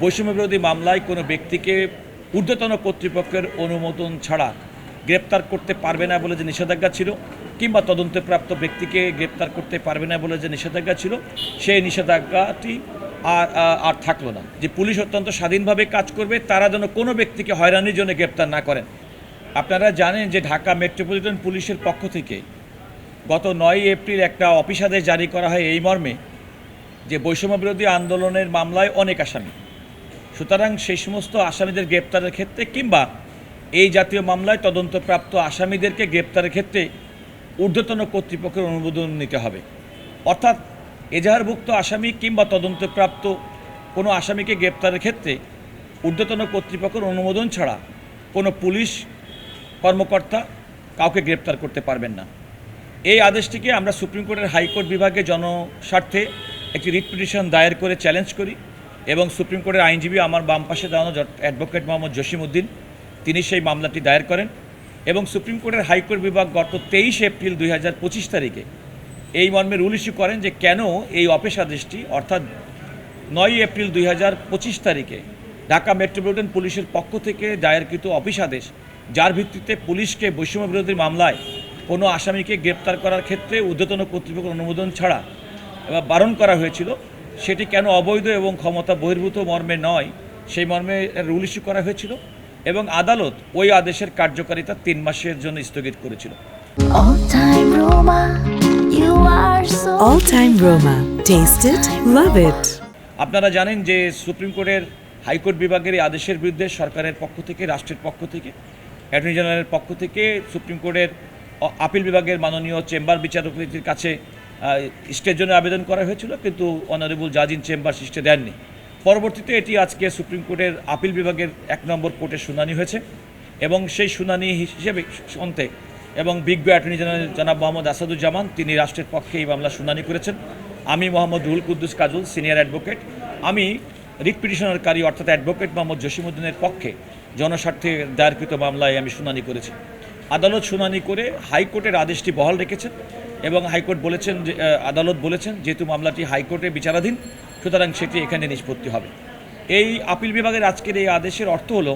বৈষম্য বিরোধী মামলায় কোনো ব্যক্তিকে ঊর্ধ্বতন কর্তৃপক্ষের অনুমোদন ছাড়া গ্রেপ্তার করতে পারবে না বলে যে নিষেধাজ্ঞা ছিল, কিংবা তদন্তপ্রাপ্ত ব্যক্তিকে গ্রেপ্তার করতে পারবে না বলে যে নিষেধাজ্ঞা ছিল, সেই নিষেধাজ্ঞাটি আর আর- থাকল না। যে পুলিশ অত্যন্ত স্বাধীনভাবে কাজ করবে, তারা যেন কোনো ব্যক্তিকে হয়রানির জন্য গ্রেপ্তার না করেন। আপনারা জানেন যে ঢাকা মেট্রোপলিটন পুলিশের পক্ষ থেকে গত নয় এপ্রিল একটা অফিস আদেশ জারি করা হয় এই মর্মে, যে বৈষম্য বিরোধী আন্দোলনের মামলায় অনেক আসামি। সুতরাং সেই সমস্ত আসামিদের গ্রেপ্তারের ক্ষেত্রে কিংবা এই জাতীয় মামলায় তদন্তপ্রাপ্ত আসামিদেরকে গ্রেপ্তারের ক্ষেত্রে ঊর্ধ্বতন কর্তৃপক্ষের অনুমোদন নিতে হবে। অর্থাৎ এজাহারভুক্ত আসামি কিংবা তদন্তপ্রাপ্ত কোনো আসামিকে গ্রেপ্তারের ক্ষেত্রে ঊর্ধ্বতন কর্তৃপক্ষের অনুমোদন ছাড়া কোনো পুলিশ কর্মকর্তা কাউকে গ্রেপ্তার করতে পারবেন না। এই আদেশটিকে আমরা সুপ্রিম কোর্টের হাইকোর্ট বিভাগে জনস্বার্থে একটি রিট পিটিশন দায়ের করে চ্যালেঞ্জ করি। এবং সুপ্রিম কোর্টের আইনজীবী আমার বাম পাশে দাঁড়ানো অ্যাডভোকেট মোহাম্মদ জসিমউদ্দিন তিনি সেই মামলাটি দায়ের করেন এবং সুপ্রিম কোর্টের হাইকোর্ট বিভাগ গত তেইশ এপ্রিল দুই হাজার পঁচিশ তারিখে এই মর্মে রুল ইস্যু করেন যে কেন এই অফিস আদেশটি অর্থাৎ নয় এপ্রিল দুই হাজার পঁচিশ তারিখে ঢাকা মেট্রোপলিটন পুলিশের পক্ষ থেকে দায়েরকৃত অফিস আদেশ যার ভিত্তিতে পুলিশকে বৈষম্য বিরোধী মামলায় কোনো আসামিকে গ্রেপ্তার করার ক্ষেত্রে ঊর্ধ্বতন কর্তৃপক্ষের অনুমোদন ছাড়া এবার বারণ করা হয়েছিল। সেটি কেন অবৈধ এবং ক্ষমতা বহির্ভূত মর্মে নয় সেই মর্মে রুল ইস্যু করা হয়েছিল এবং আদালত ওই আদেশের কার্যকারিতা তিন মাসের জন্য স্থগিত করেছিল. আপনারা জানেন যে সুপ্রিম কোর্টের হাইকোর্ট বিভাগের এই আদেশের বিরুদ্ধে সরকারের পক্ষ থেকে রাষ্ট্রের পক্ষ থেকে অ্যাটর্নি জেনারেলের পক্ষ থেকে সুপ্রিম কোর্টের আপিল বিভাগের মাননীয় চেম্বার বিচারপতির কাছে স্টের জন্য আবেদন করা হয়েছিল, কিন্তু অনারেবল জাজ ইন চেম্বার স্টে দেননি। পরবর্তীতে এটি আজকে সুপ্রিম কোর্টের আপিল বিভাগের এক নম্বর কোর্টে শুনানি হয়েছে এবং সেই শুনানি হিসেবে অন্তে এবং বিজ্ঞ অ্যাটর্নি জেনারেল জনাব মোহাম্মদ আসাদুজ্জামান তিনি রাষ্ট্রের পক্ষে এই মামলা শুনানি করেছেন। আমি মোহাম্মদ রুহুল কুদ্দুস কাজল, সিনিয়র অ্যাডভোকেট। আমি রিট পিটিশনারকারী অর্থাৎ অ্যাডভোকেট মোহাম্মদ জসিমুদ্দিনের পক্ষে জনস্বার্থে দায়েরকৃত মামলায় আমি শুনানি করেছি। আদালত শুনানি করে হাইকোর্টের আদেশটি বহাল রেখেছেন। এবং হাইকোর্ট বলেছেন যে আদালত বলেছেন যেহেতু মামলাটি হাইকোর্টে বিচারাধীন, সুতরাং সেটি এখানে নিষ্পত্তি হবে। এই আপিল বিভাগের আজকের এই আদেশের অর্থ হলো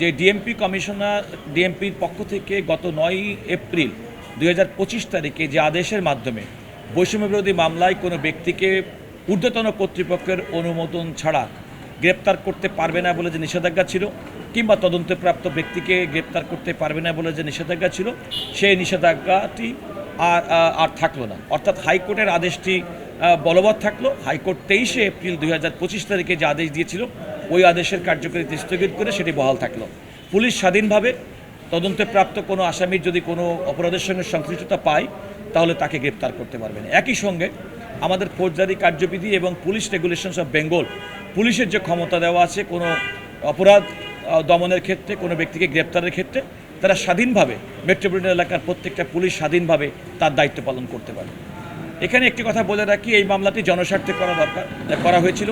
যে, ডিএমপি কমিশনার, ডিএমপির পক্ষ থেকে গত নয় এপ্রিল দু হাজার পঁচিশ তারিখে যে আদেশের মাধ্যমে বৈষম্য বিরোধী মামলায় কোনো ব্যক্তিকে ঊর্ধ্বতন কর্তৃপক্ষের অনুমোদন ছাড়া গ্রেপ্তার করতে পারবে না বলে যে নিষেধাজ্ঞা ছিল, কিংবা তদন্তপ্রাপ্ত ব্যক্তিকে গ্রেপ্তার করতে পারবে না বলে যে নিষেধাজ্ঞা ছিল, সেই নিষেধাজ্ঞাটি আর আর- থাকল না। অর্থাৎ হাইকোর্টের আদেশটি বলবৎ থাকল। হাইকোর্ট তেইশে এপ্রিল দুই হাজার পঁচিশ তারিখে যে আদেশ দিয়েছিল, ওই আদেশের কার্যকারিতা স্থগিত করে সেটি বহাল থাকল। পুলিশ স্বাধীনভাবে তদন্তে প্রাপ্ত কোনো আসামির যদি কোনো অপরাধের সঙ্গে সংশ্লিষ্টতা পায়, তাহলে তাকে গ্রেপ্তার করতে পারবে না। একই সঙ্গে আমাদের ফৌজদারি কার্যবিধি এবং পুলিশ রেগুলেশনস অফ বেঙ্গল, পুলিশের যে ক্ষমতা দেওয়া আছে কোনো অপরাধ দমনের ক্ষেত্রে, কোনো ব্যক্তিকে গ্রেপ্তারের ক্ষেত্রে তারা স্বাধীনভাবে মেট্রোপলিটন এলাকার প্রত্যেকটা পুলিশ স্বাধীনভাবে তার দায়িত্ব পালন করতে পারে। এখানে একটি কথা বলে রাখি, এই মামলাটি জনস্বার্থে করা দরকার করা হয়েছিল।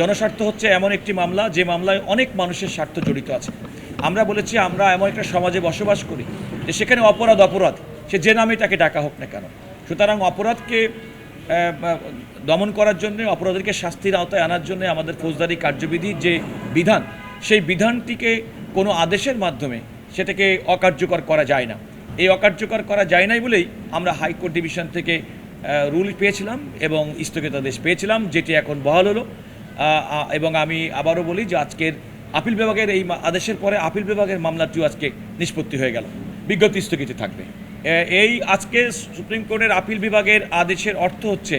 জনস্বার্থ হচ্ছে এমন একটি মামলা, যে মামলায় অনেক মানুষের স্বার্থ জড়িত আছে। আমরা বলেছি, আমরা এমন একটা সমাজে বসবাস করি, যে সেখানে অপরাধ অপরাধ, সে যে নামে তাকে ডাকা হোক না কেন। সুতরাং অপরাধকে দমন করার জন্য, অপরাধীকে শাস্তির আওতায় আনার জন্য আমাদের ফৌজদারি কার্যবিধির যে বিধান, সেই বিধানটিকে কোনো আদেশের মাধ্যমে সেটাকে অকার্যকর করা যায় না। এই অকার্যকর করা যায় নাই বলেই আমরা হাইকোর্ট ডিভিশন থেকে রুল পেয়েছিলাম এবং স্থগিতাদেশ পেয়েছিলাম, যেটি এখন বহাল হলো। এবং আমি আবারও বলি যে আজকের আপিল বিভাগের এই আদেশের পরে আপিল বিভাগের মামলাটিও আজকে নিষ্পত্তি হয়ে গেল। বিজ্ঞপ্তি স্থগিত থাকবে। এই আজকে সুপ্রিম কোর্টের আপিল বিভাগের আদেশের অর্থ হচ্ছে,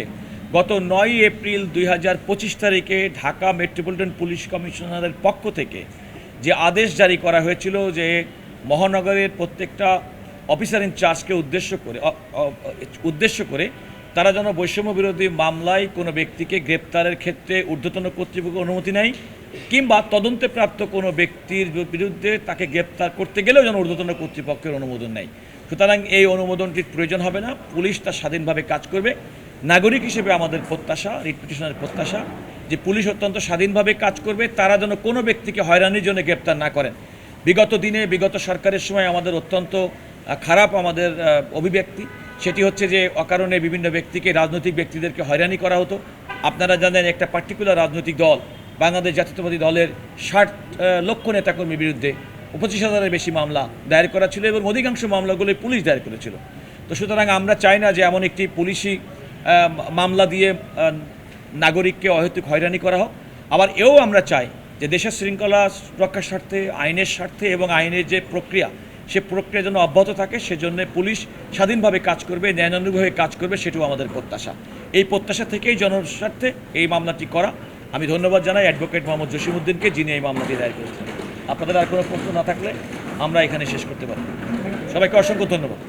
গত নয় এপ্রিল দুই হাজার পঁচিশ তারিখে ঢাকা মেট্রোপলিটন পুলিশ কমিশনারের পক্ষ থেকে যে আদেশ জারি করা হয়েছিল যে মহানগরের প্রত্যেকটা অফিসার ইনচার্জকে উদ্দেশ্য করে উদ্দেশ্য করে তারা যেন বৈষম্য বিরোধী মামলায় কোনো ব্যক্তিকে গ্রেপ্তারের ক্ষেত্রে ঊর্ধ্বতন কর্তৃপক্ষের অনুমতি নেয় কিংবা তদন্তে প্রাপ্ত কোনো ব্যক্তির বিরুদ্ধে তাকে গ্রেপ্তার করতে গেলেও যেন ঊর্ধ্বতন কর্তৃপক্ষের অনুমোদন নেয়। সুতরাং এই অনুমোদনটির প্রয়োজন হবে না, পুলিশ তার স্বাধীনভাবে কাজ করবে। নাগরিক হিসেবে আমাদের প্রত্যাশা, রিট পিটিশনের প্রত্যাশা যে পুলিশ অত্যন্ত স্বাধীনভাবে কাজ করবে, তারা যেন কোনো ব্যক্তিকে হয়রানির জন্য গ্রেপ্তার না করেন। বিগত দিনে, বিগত সরকারের সময় আমাদের অত্যন্ত খারাপ আমাদের অভিব্যক্তি। সেটি হচ্ছে যে, অকারণে বিভিন্ন ব্যক্তিকে, রাজনৈতিক ব্যক্তিদেরকে হয়রানি করা হতো। আপনারা জানেন, একটা পার্টিকুলার রাজনৈতিক দল, বাংলাদেশ জাতীয়তাবাদী দলের ষাট লক্ষ নেতাকর্মীর বিরুদ্ধে পঁচিশ হাজারের বেশি মামলা দায়ের করা ছিল এবং অধিকাংশ মামলাগুলো পুলিশ দায়ের করেছিল। তো সুতরাং আমরা চাই না যে, এমন একটি পুলিশি মামলা দিয়ে নাগরিককে অহেতুক হয়রানি করা হোক। আবার এও আমরা চাই যে দেশের শৃঙ্খলা রক্ষার স্বার্থে, আইনের স্বার্থে এবং আইনের যে প্রক্রিয়া, সে প্রক্রিয়া যেন অব্যাহত থাকে, সেজন্য পুলিশ স্বাধীনভাবে কাজ করবে ন্যায়ানুভাবে কাজ করবে, সেটিও আমাদের প্রত্যাশা। এই প্রত্যাশা থেকেই জনস্বার্থে এই মামলাটি করা। আমি ধন্যবাদ জানাই অ্যাডভোকেট মোহাম্মদ জসিমুদ্দিনকে যিনি এই মামলাটি দায়ের করেছেন। আপনাদের আর কোনো প্রশ্ন না থাকলে আমরা এখানে শেষ করতে পারি। সবাইকে অসংখ্য ধন্যবাদ।